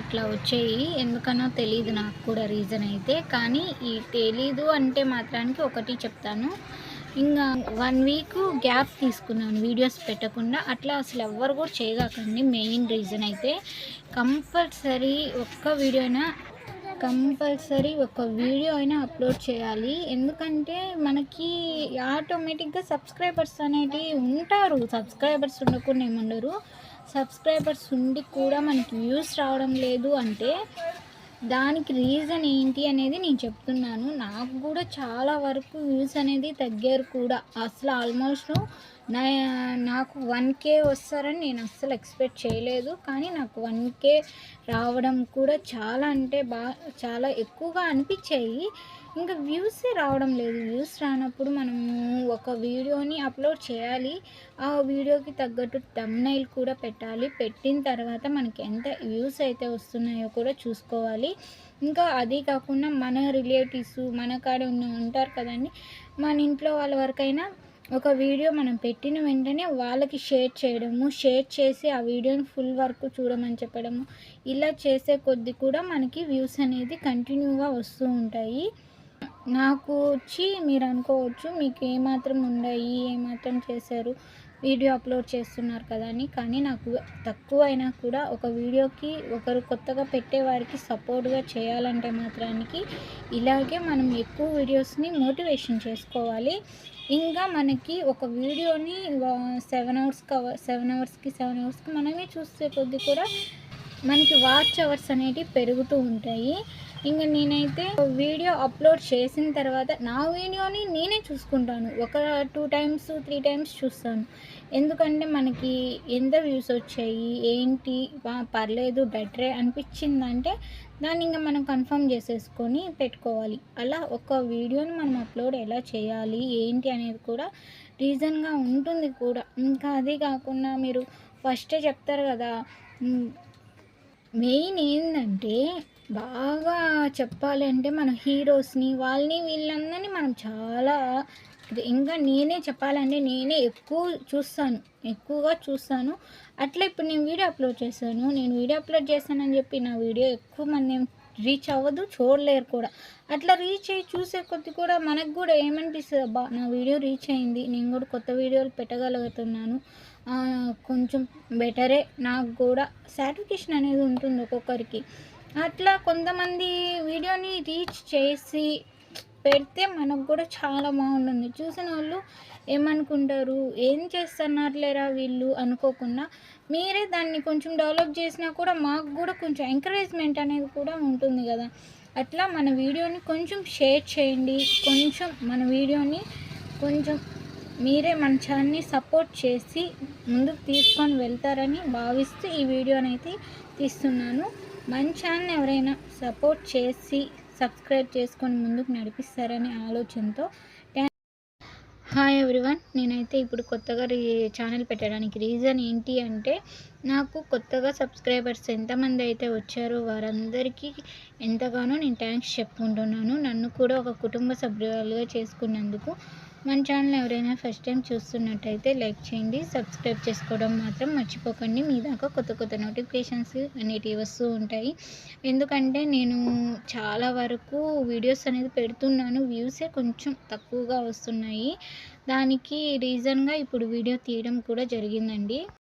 అట్లా వచ్చాయి. ఎందుకనో తెలియదు నాకు కూడా రీజన్ అయితే. కానీ ఈ తెలీదు అంటే మాత్రానికి ఒకటి చెప్తాను. ఇంకా వన్ వీక్ గ్యాప్ తీసుకున్నాను. వీడియోస్ పెట్టకుండా అట్లా అసలు ఎవ్వరు కూడా చేయగాకండి. మెయిన్ రీజన్ అయితే కంపల్సరీ ఒక్క వీడియో అయినా కంపల్సరీ ఒక వీడియో అయినా అప్లోడ్ చేయాలి. ఎందుకంటే మనకి ఆటోమేటిక్గా సబ్స్క్రైబర్స్ అనేటివి ఉంటారు. సబ్స్క్రైబర్స్ ఉండకుండా ఏముండరు. సబ్స్క్రైబర్స్ ఉండి కూడా మనకి వ్యూస్ రావడం లేదు అంటే దానికి రీజన్ ఏంటి అనేది నేను చెప్తున్నాను. నాకు కూడా చాలా వరకు వ్యూస్ అనేది తగ్గారు కూడా. అసలు ఆల్మోస్ట్ నా నాకు వన్ కే వస్తారని నేను అస్సలు ఎక్స్పెక్ట్ చేయలేదు. కానీ నాకు వన్ కే రావడం కూడా చాలా అంటే బాగా చాలా ఎక్కువగా అనిపించాయి. ఇంకా వ్యూసే రావడం లేదు. వ్యూస్ రానప్పుడు మనము ఒక వీడియోని అప్లోడ్ చేయాలి. ఆ వీడియోకి తగ్గట్టు తమ్నైల్ కూడా పెట్టాలి. పెట్టిన తర్వాత మనకి ఎంత వ్యూస్ అయితే వస్తున్నాయో కూడా చూసుకోవాలి. ఇంకా అది కాకుండా మన రిలేటివ్స్ మన కాడ ఉన్న ఉంటారు కదండి. మన ఇంట్లో వాళ్ళ వరకైనా ఒక వీడియో మనం పెట్టిన వెంటనే వాళ్ళకి షేర్ చేయడము షేర్ చేసి ఆ వీడియోని ఫుల్ వర్క్ చూడమని చెప్పడము ఇలా చేసే కొద్ది కూడా మనకి వ్యూస్ అనేది కంటిన్యూగా వస్తూ ఉంటాయి. నాకు వచ్చి మీరు అనుకోవచ్చు మీకు ఏమాత్రం ఉన్నాయి ఏమాత్రం చేశారు వీడియో అప్లోడ్ చేస్తున్నారు కదా అని. కానీ నాకు తక్కువ అయినా కూడా ఒక వీడియోకి ఒకరు కొత్తగా పెట్టేవారికి సపోర్ట్గా చేయాలంటే మాత్రానికి ఇలాగే మనం ఎక్కువ వీడియోస్ని మోటివేషన్ చేసుకోవాలి. ఇంకా మనకి ఒక వీడియోని సెవెన్ అవర్స్ కవర్ సెవెన్ అవర్స్కి సెవెన్ అవర్స్కి మనమే చూసే కొద్ది కూడా మనకి వాచ్ అవర్స్ అనేటివి పెరుగుతూ ఉంటాయి. ఇంకా నేనైతే వీడియో అప్లోడ్ చేసిన తర్వాత నా వీడియోని నేనే చూసుకుంటాను. ఒక టూ టైమ్స్ త్రీ టైమ్స్ చూస్తాను. ఎందుకంటే మనకి ఎంత వ్యూస్ వచ్చాయి ఏంటి పర్లేదు బెటరే అనిపించిందంటే దాన్ని ఇంకా మనం కన్ఫర్మ్ చేసేసుకొని పెట్టుకోవాలి. అలా ఒక వీడియోని మనం అప్లోడ్ ఎలా చేయాలి ఏంటి అనేది కూడా రీజన్గా ఉంటుంది కూడా. ఇంకా అదే కాకుండా మీరు ఫస్టే చెప్తారు కదా మెయిన్ ఏంటంటే బాగా చెప్పాలి అంటే మన హీరోస్ని వాళ్ళని వీళ్ళందరినీ మనం చాలా ఇంకా నేనే చెప్పాలంటే నేనే ఎక్కువ చూస్తాను ఎక్కువగా చూస్తాను. అట్లా ఇప్పుడు నేను వీడియో అప్లోడ్ చేశాను నేను వీడియో అప్లోడ్ చేశానని చెప్పి నా వీడియో ఎక్కువ మంది ఏం రీచ్ అవ్వదు చూడలేరు కూడా. అట్లా రీచ్ అయ్యి చూసే కొద్ది కూడా మనకు కూడా ఏమనిపిస్తుంది అబ్బా నా వీడియో రీచ్ అయింది నేను కూడా కొత్త వీడియోలు పెట్టగలుగుతున్నాను. కొంచెం బెటరే. నాకు కూడా సాటిస్ఫికేషన్ అనేది ఉంటుంది ఒక్కొక్కరికి. అట్లా కొంతమంది వీడియోని రీచ్ చేసి పెడితే మనకు కూడా చాలా బాగుంటుంది. చూసిన వాళ్ళు ఏమనుకుంటారు? ఏం చేస్తున్నారులేరా వీళ్ళు అనుకోకుండా మీరే దాన్ని కొంచెం డెవలప్ చేసినా కూడా మాకు కూడా కొంచెం ఎంకరేజ్మెంట్ అనేది కూడా ఉంటుంది కదా. అట్లా మన వీడియోని కొంచెం షేర్ చేయండి. కొంచెం మన వీడియోని కొంచెం మీరే మన ఛానల్ని సపోర్ట్ చేసి ముందుకు తీసుకొని వెళ్తారని భావిస్తూ ఈ వీడియోనైతే తీస్తున్నాను. మన ఛానల్ ఎవరైనా సపోర్ట్ చేసి సబ్స్క్రైబ్ చేసుకొని ముందుకు నడిపిస్తారనే ఆలోచనతో హాయ్ ఎవ్రీవన్ నేనైతే ఇప్పుడు కొత్తగా రీ ఛానల్ పెట్టడానికి రీజన్ ఏంటి అంటే నాకు కొత్తగా సబ్స్క్రైబర్స్ ఎంతమంది అయితే వచ్చారో వారందరికీ ఎంతగానో నేను థ్యాంక్స్ చెప్పుకుంటున్నాను. నన్ను కూడా ఒక కుటుంబ సభ్యులుగా చేసుకున్నందుకు మన ఛానల్ ఎవరైనా ఫస్ట్ టైం చూస్తున్నట్టయితే లైక్ చేయండి సబ్స్క్రైబ్ చేసుకోవడం మాత్రం మర్చిపోకండి. మీ దాకా కొత్త కొత్త నోటిఫికేషన్స్ అనేటివి వస్తూ ఉంటాయి. ఎందుకంటే నేను చాలా వరకు వీడియోస్ అనేది పెడుతున్నాను. వ్యూసే కొంచెం తక్కువగా వస్తున్నాయి. దానికి రీజన్గా ఇప్పుడు వీడియో తీయడం కూడా జరిగిందండి.